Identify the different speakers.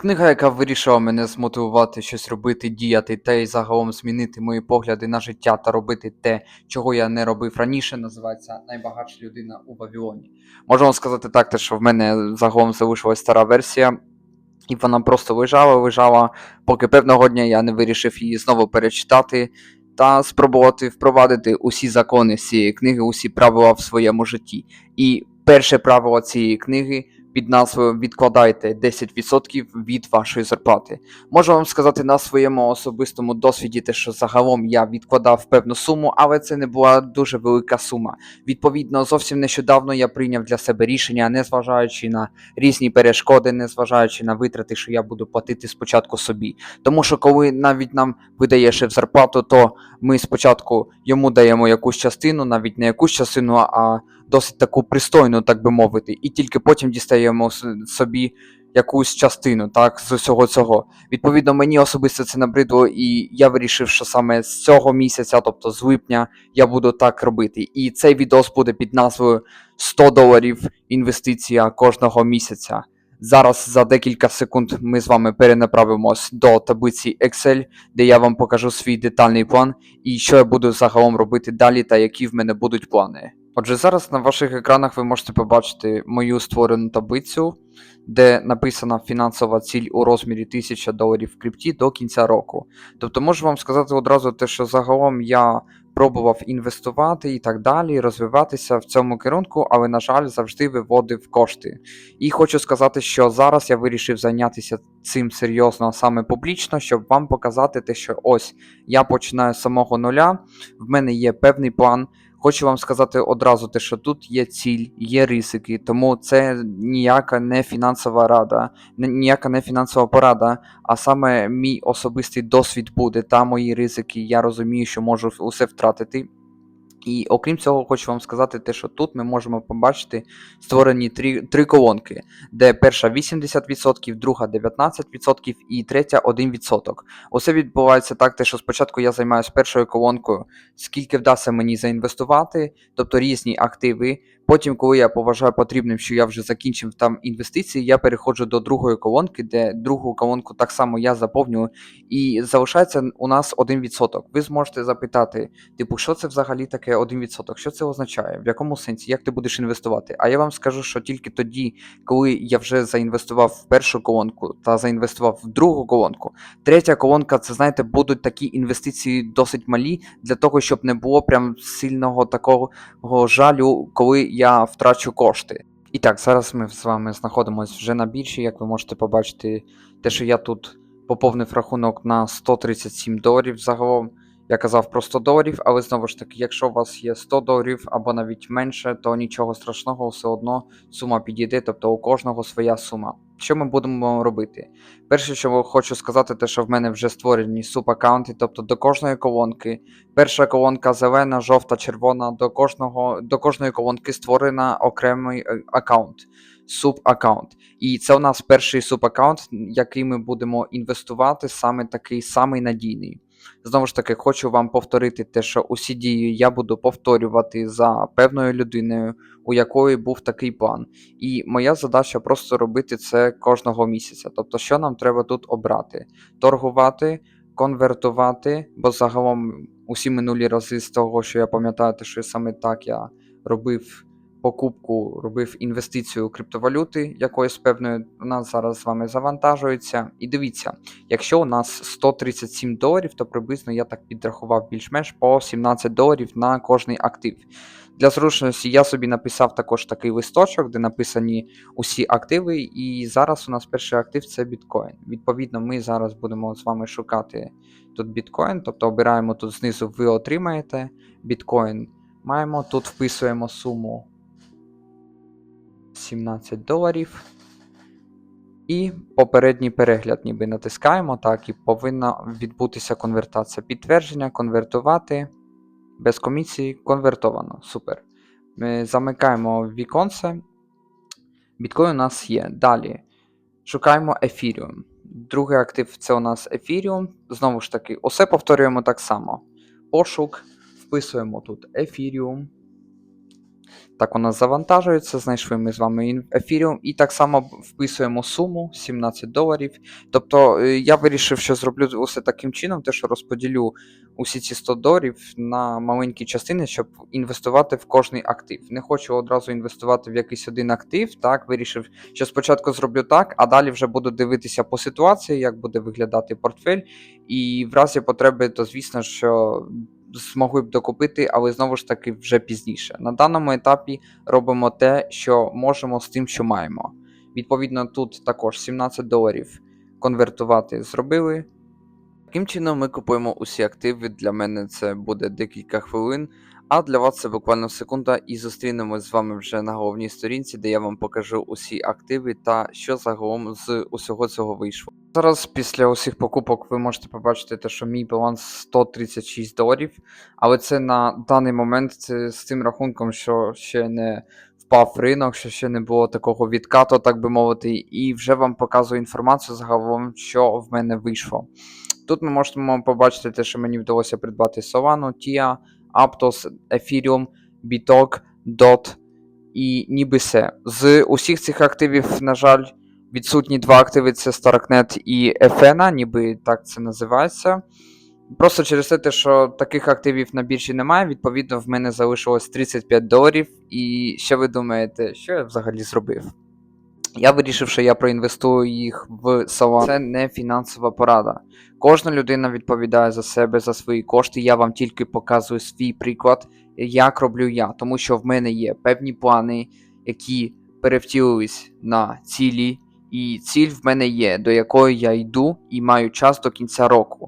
Speaker 1: Книга, яка вирішила мене змотивувати щось робити, діяти та й загалом змінити мої погляди на життя та робити те, чого я не робив раніше, називається Найбагатша людина у Вавилоні. Можу вам сказати так, те, що в мене загалом залишилась стара версія, і вона просто лежала, лежала, поки певного дня я не вирішив її знову перечитати та спробувати впровадити усі закони з цієї книги, усі правила в своєму житті. І перше правило цієї книги під назвою Відкладайте 10% від вашої зарплати. Можу вам сказати на своєму особистому досвіді, те, що загалом я відкладав певну суму, але це не була дуже велика сума. Відповідно, зовсім нещодавно я прийняв для себе рішення, незважаючи на різні перешкоди, незважаючи на витрати, що я буду платити спочатку собі. Тому що коли навіть нам видає шеф зарплату, то ми спочатку йому даємо якусь частину, навіть не якусь частину, а досить таку пристойну, так би мовити, і тільки потім дістаємо собі якусь частину, так, з усього цього. Відповідно, мені особисто це набридло, і я вирішив, що саме з цього місяця, тобто з липня, я буду так робити. І цей відос буде під назвою 100 доларів інвестиція кожного місяця. Зараз за декілька секунд ми з вами перенаправимось до таблиці Excel, де я вам покажу свій детальний план і що я буду загалом робити далі, та які в мене будуть плани. Отже, зараз на ваших екранах ви можете побачити мою створену таблицю, де написана фінансова ціль у розмірі 1000 доларів в крипті до кінця року. Тобто можу вам сказати одразу те, що загалом я пробував інвестувати і так далі, розвиватися в цьому керунку, але, на жаль, завжди виводив кошти. І хочу сказати, що зараз я вирішив зайнятися цим серйозно саме публічно, щоб вам показати те, що ось я починаю з самого нуля, в мене є певний план. Хочу вам сказати одразу те, що тут є ціль, є ризики, тому це ніяка не фінансова рада, ніяка не фінансова порада, а саме мій особистий досвід буде та мої ризики. Я розумію, що можу усе втратити. І окрім цього, хочу вам сказати те, що тут ми можемо побачити створені три, три колонки, де перша 80%, друга 19% і третя 1%. Усе відбувається так, те, що спочатку я займаюся першою колонкою, скільки вдасться мені заінвестувати, тобто різні активи. Потім, коли я поважаю потрібним, що я вже закінчив там інвестиції, я переходжу до другої колонки, де другу колонку так само я заповнюю, і залишається у нас 1%. Ви зможете запитати, типу, що це взагалі таке 1%? Що це означає? В якому сенсі? Як ти будеш інвестувати? А я вам скажу, що тільки тоді, коли я вже заінвестував в першу колонку та заінвестував в другу колонку, третя колонка, це знаєте, будуть такі інвестиції досить малі для того, щоб не було прям сильного такого жалю, коли я втрачу кошти. І так, зараз ми з вами знаходимося вже на більші. як ви можете побачити, те, що я тут поповнив рахунок на 137 доларів загалом. Я казав про 100 доларів, але знову ж таки, якщо у вас є 100 доларів або навіть менше, то нічого страшного, все одно сума підійде, тобто у кожного своя сума. Що ми будемо робити? Перше, що хочу сказати, те, що в мене вже створені субаккаунти, тобто до кожної колонки. Перша колонка зелена, жовта, червона, до кожного, до кожної колонки створена окремий е, аккаунт, субаккаунт. І це у нас перший субаккаунт, який ми будемо інвестувати, саме такий самий надійний. Знову ж таки, хочу вам повторити те, що усі дії я буду повторювати за певною людиною, у якої був такий план. І моя задача просто робити це кожного місяця. Тобто, що нам треба тут обрати? Торгувати, конвертувати, бо загалом усі минулі рази з того, що я пам'ятаю, що саме так я робив покупку, робив інвестицію у криптовалюти якоїсь певної, у нас зараз з вами завантажується. І дивіться, якщо у нас 137 доларів, то приблизно я так підрахував більш-менш по 17 доларів на кожний актив. Для зручності я собі написав також такий листочок, де написані усі активи, і зараз у нас перший актив це біткоін. Відповідно, ми зараз будемо з вами шукати тут біткоін, тобто обираємо тут знизу, ви отримаєте біткоін. Маємо тут вписуємо суму 17 доларів. І попередній перегляд ніби натискаємо, так, і повинна відбутися конвертація. Підтвердження, конвертувати. Без комісії конвертовано. Супер. Ми замикаємо віконце. Біткоін у нас є. Далі. Шукаємо Ethereum. Другий актив це у нас Ethereum. Знову ж таки, усе повторюємо так само. Пошук. Вписуємо тут Ethereum. Так, нас завантажується, знайшли ми з вами ефіріум, і так само вписуємо суму 17 доларів. Тобто е, я вирішив, що зроблю усе таким чином, те, що розподілю усі ці 100 доларів на маленькі частини, щоб інвестувати в кожний актив. Не хочу одразу інвестувати в якийсь один актив. Так, вирішив, що спочатку зроблю так, а далі вже буду дивитися по ситуації, як буде виглядати портфель. І в разі потреби, то звісно, що змогли б докупити, але знову ж таки вже пізніше. На даному етапі робимо те, що можемо з тим, що маємо. Відповідно, тут також 17 доларів конвертувати зробили. Таким чином, ми купуємо усі активи. Для мене це буде декілька хвилин, а для вас це буквально секунда, і зустрінемось з вами вже на головній сторінці, де я вам покажу усі активи та що загалом з усього цього вийшло. Зараз після усіх покупок ви можете побачити, те, що мій баланс 136 доларів, але це на даний момент це з тим рахунком, що ще не впав ринок, що ще не було такого відкату, так би мовити, і вже вам показую інформацію загалом, що в мене вийшло. Тут ми можемо побачити те, що мені вдалося придбати Solano, TIA, Aptos, Ethereum, Bitok, DOT і ніби все. З усіх цих активів, на жаль, відсутні два активи це Starknet і Ефена, ніби так це називається. Просто через те, що таких активів на біржі немає, відповідно, в мене залишилось 35 доларів. І що ви думаєте, що я взагалі зробив? Я вирішив, що я проінвестую їх в Solana. Це не фінансова порада. Кожна людина відповідає за себе, за свої кошти. Я вам тільки показую свій приклад, як роблю я, тому що в мене є певні плани, які перевтілились на цілі, і ціль в мене є, до якої я йду і маю час до кінця року.